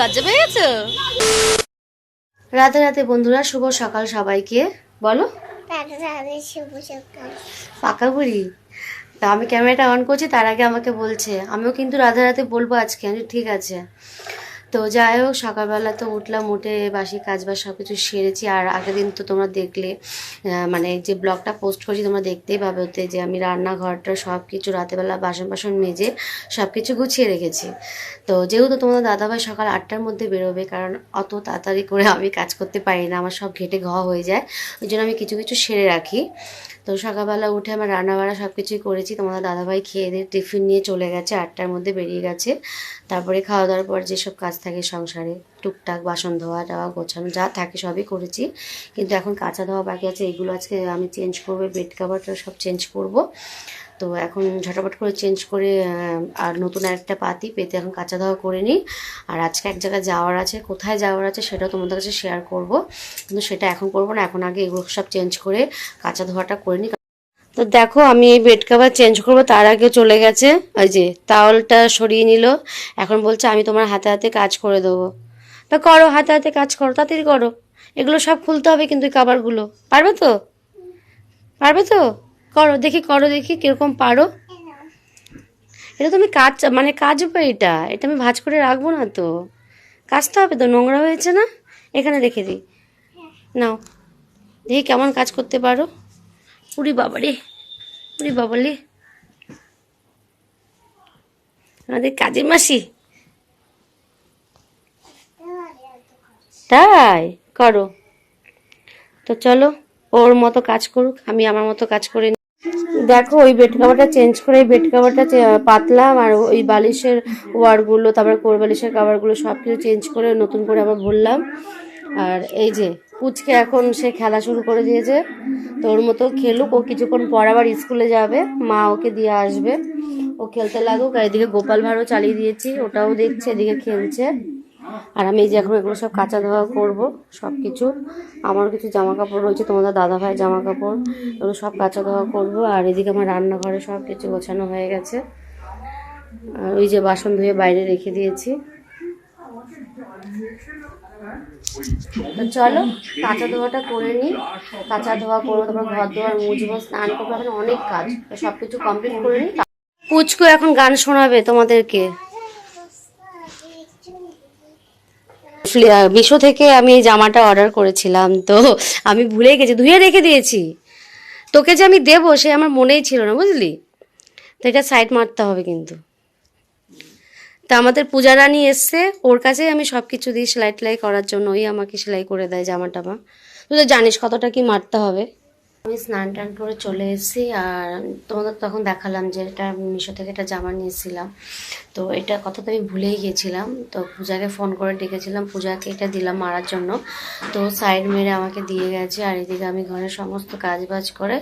লজ্জা পেয়ে গেছো? রাতে রাতে বন্ধুরা শুভ সকাল সবাইকে। বলো। পাকা বুড়ি। তা আমি ক্যামেরাটা অন করছি তার আগে আমাকে বলছে। আমিও কিন্তু রাধা রাতে বলব আজকে আমি ঠিক আছে। তো যাই হোক, সকালবেলা তো উঠলাম, উঠে বাসি কাজ বাজ সব কিছু সেরেছি। আর আগের দিন তো তোমরা দেখলে মানে যে ব্লগটা পোস্ট করছি, তোমরা দেখতেই পাবে ওতে যে আমি রান্নাঘরটা সব কিছু রাতেবেলা বাসন বাসন মেজে সব কিছু গুছিয়ে রেখেছি। তো যেহেতু তোমাদের দাদাভাই সকাল আটটার মধ্যে বেরোবে, কারণ অত তাড়াতাড়ি করে আমি কাজ করতে পারি না, আমার সব ঘেটে ঘ হয়ে যায়, ওই জন্য আমি কিছু কিছু সেরে রাখি। তো সকালবেলা উঠে আমার রান্নাবাড়া সব কিছুই করেছি, তোমাদের দাদাভাই খেয়ে দিয়ে টিফিন নিয়ে চলে গেছে, আটটার মধ্যে বেরিয়ে গেছে। তারপরে খাওয়া দাওয়ার পর যেসব কাজ থাকে সংসারে। টুকটাক বাসন ধোয়া টাওয়া গোছানো যা থাকে সবই করেছি। কিন্তু এখন কাঁচা ধোয়া বাকি আছে, এগুলো আজকে আমি চেঞ্জ করব বেড কাভারটা সব চেঞ্জ করব। তো এখন ঝটাপট করে চেঞ্জ করে আর নতুন একটা পাতি পেতে এখন কাঁচা ধোয়া করে নিই। আর আজকে এক জায়গায় যাওয়ার আছে, কোথায় যাওয়ার আছে সেটাও তোমাদের কাছে শেয়ার করব। কিন্তু সেটা এখন করব না, এখন আগে এগুলো সব চেঞ্জ করে কাঁচা ধোয়াটা করে নিই। তো দেখো, আমি এই বেড কাভার চেঞ্জ করব, তার আগে চলে গেছে। ওই যে তাওয়ালটা সরিয়ে নিল। এখন বলছে, আমি তোমার হাতে হাতে কাজ করে দেবো। তা করো, হাতে হাতে কাজ করো, তাড়াতাড়ি করো। এগুলো সব খুলতে হবে কিন্তু এই কাবারগুলো পারবে তো? পারবে তো? করো, দেখি করো, দেখি, কীরকম পারো। এটা তুমি কাজ মানে কাজবে এটা। এটা আমি ভাজ করে রাখব না তো। কাজতে হবে তো, নোংরা হয়েছে না? এখানে রেখে দিই। নাও, দেখি কেমন কাজ করতে পারো। উরি বাবারে উরি বাবালে আমাদের কাজের মাসি? তাই? করো। তো চলো, ওর মতো কাজ করুক, আমি আমার মতো কাজ করে। দেখো, ওই বেড কাভারটা চেঞ্জ করে বেড কাভারটা পাতলাম, আর ওই বালিশের ওয়ারগুলো, তারপরে কোর বালিশের কাভারগুলো সব কিছু চেঞ্জ করে নতুন করে আবার ভরলাম। আর এই যে পুচকে এখন সে খেলা শুরু করে দিয়েছে। তো ওর মতো খেলুক, ও কিছুক্ষণ পর আবার স্কুলে যাবে। মা ওকে দিয়ে আসবে। ও খেলতে লাগুক, আর এদিকে গোপাল ভাড়ও চালিয়ে দিয়েছি, ওটাও দেখছে, এদিকে খেলছে। আর আমি এই যে এখন এগুলো সব কাঁচা ধোয়া করব সব কিছু আমার কিছু জামা কাপড় রয়েছে, তোমাদের দাদা ভাই জামা কাপড় এগুলো সব কাঁচা ধোয়া করব। আর এদিকে আমার রান্নাঘরে সব কিছু গোছানো হয়ে গেছে। আর ওই যে বাসন ধুয়ে বাইরে রেখে দিয়েছি। চলো, কাঁচা ধোয়াটা করে নিই। কাঁচা ধোয়া করব তারপর ঘর ধোয়ার মুছবো, স্নান করব, এখন অনেক কাজ। সব কিছু কমপ্লিট করে নিই। পুচকু এখন গান শোনাবে তোমাদেরকে। মিশো থেকে আমি এই জামাটা অর্ডার করেছিলাম, তো আমি ভুলে গেছি, ধুয়ে রেখে দিয়েছি। তোকে যে আমি দেবো, সে আমার মনেই ছিল না, বুঝলি? তো এটা সাইড মারতে হবে কিন্তু। তা আমাদের পূজা রানী এসছে, ওর কাছেই আমি সব কিছু দিই সেলাই টেলাই করার জন্য ওই আমাকে সেলাই করে দেয় জামা টামা। তুই তো জানিস কতটা কি মারতে হবে। আমি স্নান টান করে চলে এসেছি আর তোমাদের তখন দেখালাম যে এটা মিশো থেকে একটা জামা নিয়েছিলাম। তো এটা কথা তো আমি ভুলেই গেছিলাম। তো পূজাকে ফোন করে ডেকেছিলাম, পূজাকে এটা দিলাম মারার জন্য। তো সাইড মেরে আমাকে দিয়ে গেছে আর এদিকে আমি ঘরের সমস্ত কাজ বাজ করে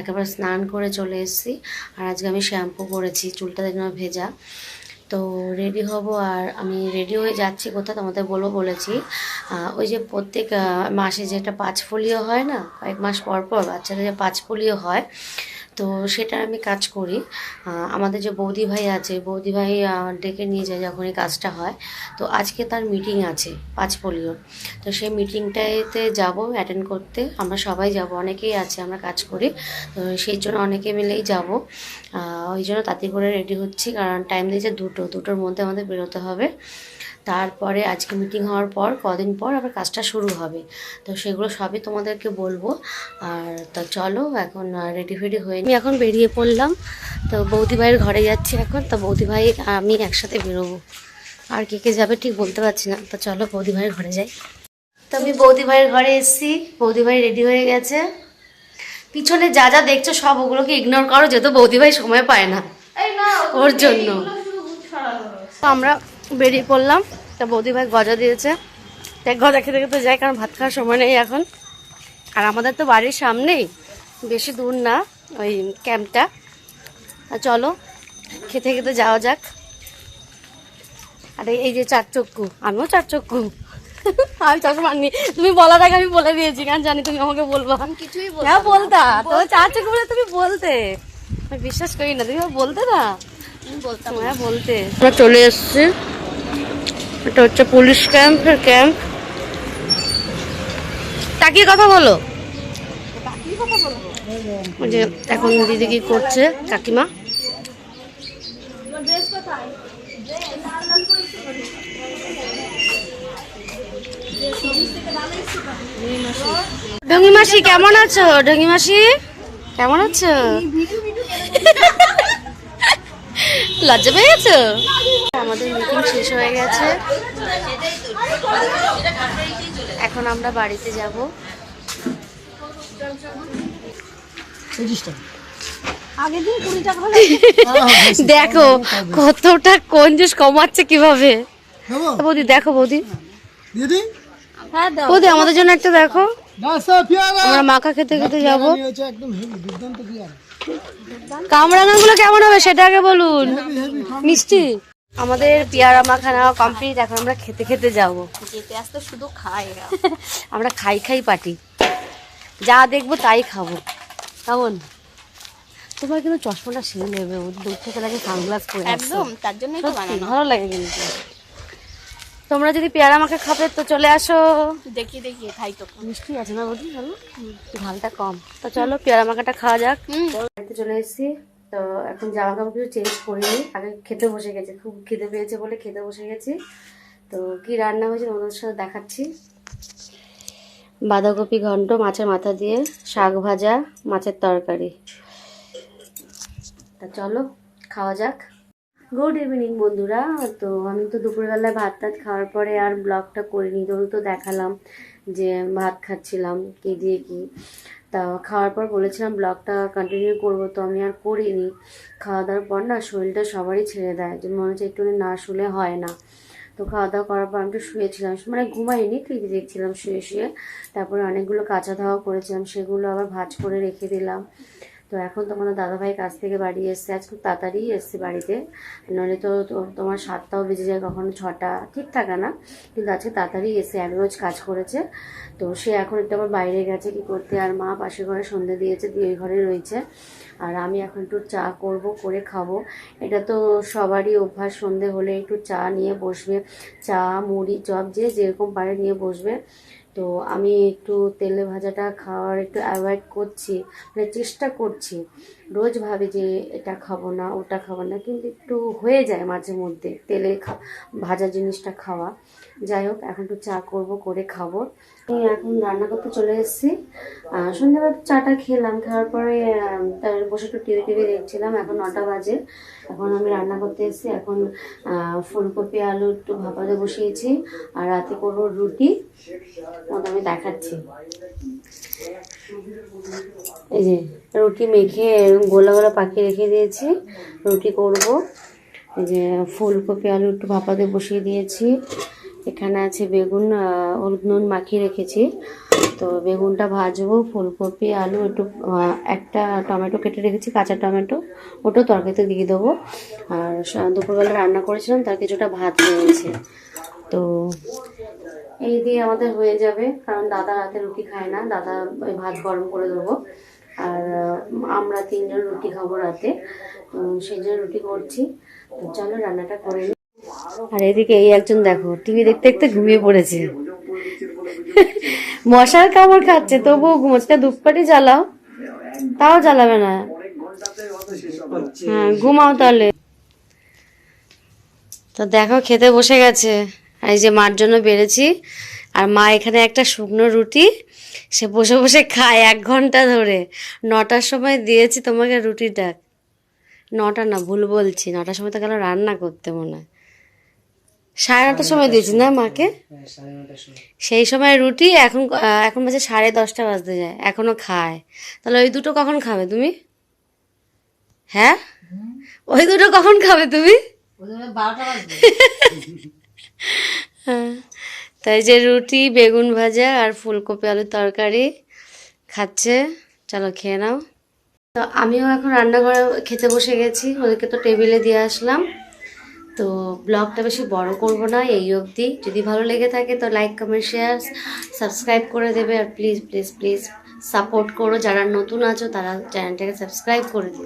একেবারে স্নান করে চলে এসেছি। আর আজকে আমি শ্যাম্পু করেছি, চুলটা যেন ভেজা। তো রেডি হব আর আমি রেডি হয়ে যাচ্ছি কোথাও তোমাদের বলব বলেছি। ওই যে প্রত্যেক মাসে যেটা পাঁচ ফোলিও হয় না, কয়েক মাস পর পর বাচ্চাদের যে পাঁচ ফোলিও হয় তো সেটা আমি কাজ করি। আমাদের যে বৌদি ভাই আছে, বৌদি ভাই ডেকে নিয়ে যায় যখন এই কাজটা হয়। তো আজকে তার মিটিং আছে পাঁচ পোলিওর তো সেই মিটিংটাতে যাব অ্যাটেন্ড করতে। আমরা সবাই যাব, অনেকেই আছে, আমরা কাজ করি। তো সেই জন্য অনেকে মিলেই যাব। ওই জন্য তাড়াতাড়ি করে রেডি হচ্ছি, কারণ টাইম দিয়েছে দুটো। দুটোর মধ্যে আমাদের বেরোতে হবে। তারপরে আজকে মিটিং হওয়ার পর কদিন পর আবার কাজটা শুরু হবে। তো সেগুলো সবই তোমাদেরকে বলব। আর তো চলো এখন রেডি ফেডি হয়ে আমি এখন বেরিয়ে পড়লাম। তো বৌদি ভাইয়ের ঘরে যাচ্ছি এখন। তো বৌদি ভাই আমি একসাথে বেরোবো। আর কে কে যাবে ঠিক বলতে পারছি না। তো চলো বৌদি ভাইয়ের ঘরে যাই। তো আমি বৌদি ভাইয়ের ঘরে এসেছি। বৌদি ভাই রেডি হয়ে গেছে। পিছনে যা যা দেখছ সব ওগুলোকে ইগনোর করো যেহেতু বৌদি ভাই সময় পায় না। ওর জন্য। তো আমরা বেরিয়ে পড়লাম। তা বৌদি ভাই গজা দিয়েছে। তাই গজা খেতে খেতে যাই কারণ ভাত খাওয়ার সময় নেই এখন। আর আমাদের তো বাড়ির সামনেই বেশি দূর না ওই ক্যাম্পটা। চলো খেতে খেতে যাওয়া যাক। আর এই- যে চার চক্ষু আমিও চার চক্ষু। আমি চশমা নি তুমি বলার আগে আমি বলে দিয়েছি কারণ জানি তুমি আমাকে বলবা। কিছুই হ্যাঁ বলতা। তো চার চক্ষু বলে তুমি বলতে। আমি বিশ্বাস করি না তুমি বলতে না? বলতাম হ্যাঁ বলতে। আমরা চলে এসছি। এটা হচ্ছে পুলিশ ক্যাম্পের ক্যাম্প। তাকিয়ে কথা বলো। যে এখন দিদি কি করছে, কাকিমা? ডঙ্গি মাসি, কেমন আছো? ডঙ্গি মাসি, কেমন আছো? লজ্জা পেয়ে গেছো আমাদের মিটিং শেষ হয়ে গেছে। এখন আমরা বাড়িতে যাব। দেখো কতটা কঞ্জুস কমাচ্ছে কীভাবে? বৌদি দেখো বৌদি। দিদি? বৌদি আমাদের জন্য একটা দেখো। আমরা মাখা খেতে খেতে যাব। পেয়ারা। কামরাঙাগুলো কেমন হবে সেটা আগে বলুন। মিষ্টি? আমাদের পেয়ারা মাখানা কমপ্লিট এখন আমরা খেতে খেতে যাব। যেতে আসতে শুধু এরা। আমরা খাই খাই পাটি যা দেখব তাই খাব। কেমন? তোমার কিন্তু চশমাটা সেই নেবে ও দূর থেকে লাগে সানগ্লাস পরে একদম তার জন্যই তো বানানো। ভালো লাগে কিন্তু। তোমরা যদি পেয়ারা মাখা খাবে তো চলে আসো। দেখি দেখি খাই তো। মিষ্টি আছে না বলছি ভালো ঝালটা কম। তো চলো পেয়ারা মাখাটা খাওয়া যাক। বাড়িতে চলে এসেছি। তো এখন জামা কাপড় কিছু চেঞ্জ করিনি। আগে খেতে বসে গেছে, খুব খিদে পেয়েছে বলে খেতে বসে গেছি। তো কি রান্না হয়েছে তোমাদের সাথে দেখাচ্ছি। বাঁধাকপি ঘন্ট, মাছের মাথা দিয়ে, শাক ভাজা, মাছের তরকারি। তা চলো, খাওয়া যাক। গুড ইভিনিং বন্ধুরা। তো আমি তো দুপুরবেলায় ভাত টাত খাওয়ার পরে আর ব্লগটা করিনি ধরো তো দেখালাম যে ভাত খাচ্ছিলাম, কি দিয়ে কি। তা খাওয়ার পর বলেছিলাম, ব্লগটা কন্টিনিউ করব। তো আমি আর করিনি। খাওয়া দাওয়ার পর না শরীরটা সবারই ছেড়ে দেয়। যে মনে হচ্ছে একটু না শুলে হয় না। তো খাওয়া দাওয়া করার পর আমি একটু শুয়েছিলাম। মানে ঘুমাইনি টিভি দেখছিলাম শুয়ে শুয়ে। তারপরে অনেকগুলো কাঁচা ধাওয়া করেছিলাম। সেগুলো আবার ভাজ করে রেখে দিলাম। তো এখন তোমাদের দাদাভাই কাছ থেকে বাড়ি এসছে, আজ খুব তাড়াতাড়ি এসছে বাড়িতে। নইলে তো তো- তোমার সাতটাও বেজে যায়, কখনো ছটা, ঠিক থাকে না। কিন্তু আজকে তাড়াতাড়ি এসে এক রোজ কাজ করেছে। তো সে এখন একটু আবার বাইরে গেছে, কি করতে? আর মা পাশের ঘরে সন্ধে দিয়েছে, দিয়ে ঘরে রয়েছে। আর আমি এখন একটু চা করব, করে খাব। এটা তো সবারই অভ্যাস, সন্ধে হলে একটু চা নিয়ে বসবে। চা, মুড়ি, চপ, যে যেরকম পারে নিয়ে বসবে। তো আমি একটু তেলে ভাজাটা খাওয়ার একটু অ্যাভয়েড করছি মানে চেষ্টা করছি। রোজ ভাবি যে এটা খাব না, ওটা খাব না, কিন্তু একটু হয়ে যায় মাঝে মধ্যে তেলে ভাজা জিনিসটা খাওয়া। যাই হোক, এখন একটু চা করব, করে খাব। এই এখন রান্না করতে চলে এসেছি। সন্ধ্যাবেলা চাটা খেলাম, খাওয়ার পরে তার বসে একটু টিভি টিভি দেখছিলাম, এখন নটা বাজে। এখন আমি রান্না করতে এসেছি, এখন ফুলকপি, আলু একটু ভাপাতে বসিয়েছি, আর রাতে করব রুটি। আমি দেখাচ্ছি। এই যে, রুটি মেখে গোলা গোলা পাকিয়ে রেখে দিয়েছি। রুটি করব। এই যে, ফুলকপি, আলু একটু ভাপাতে বসিয়ে দিয়েছি। এখানে আছে বেগুন হলুদ নুন মাখিয়ে রেখেছি। তো বেগুনটা ভাজবো, ফুলকপি, আলু একটু একটা টমেটো কেটে রেখেছি, কাঁচা টমেটো। ওটাও তরকারিতে দিয়ে দেবো। আর দুপুরবেলা রান্না করেছিলাম, তার কিছুটা ভাত রয়েছে। তো এই দিয়ে আমাদের হয়ে যাবে, কারণ দাদা রাতে রুটি খায় না, দাদা ওই ভাত গরম করে দেবো। আর আমরা তিনজন রুটি খাব রাতে সেই জন্য রুটি করছি। চলো রান্নাটা করে আর এদিকে এই একজন দেখো, টিভি দেখতে দেখতে ঘুমিয়ে পড়েছে। মশার কামড় খাচ্ছে, তবুও ঘুমোচ্ছে। ধূপকাঠি জ্বালাও, তাও জ্বালাবে না। হ্যাঁ ঘুমাও তাহলে। তো দেখো, খেতে বসে গেছে। আর এই যে মার জন্য বেড়েছি। আর মা এখানে একটা শুকনো রুটি সে বসে বসে খায় এক ঘণ্টা ধরে। নটার সময় দিয়েছি তোমাকে রুটিটা। নটা না ভুল বলছি। নটার সময় তো গেল রান্না করতে মনে হয়। সাড়ে নটার সময় দিয়েছি না মাকে? সেই সময় রুটি এখন এখন বাজে সাড়ে দশটা বাজতে যায় এখনও খায়। তাহলে ওই দুটো কখন খাবে তুমি? হ্যাঁ? ওই দুটো কখন খাবে তুমি? হ্যাঁ তাই যে রুটি, বেগুন ভাজা আর ফুলকপি আলুর তরকারি খাচ্ছে। চলো খেয়ে নাও। তো আমিও এখন রান্নাঘরে খেতে বসে গেছি। ওদেরকে তো টেবিলে দিয়ে আসলাম। তো ব্লগটা বেশি বড় করব না, এই অবধি। যদি ভালো লেগে থাকে তো লাইক, কমেন্ট, শেয়ার, সাবস্ক্রাইব করে দেবে। আর প্লিজ প্লিজ প্লিজ সাপোর্ট করো। যারা নতুন আছো তারা চ্যানেলটাকে সাবস্ক্রাইব করে দিবে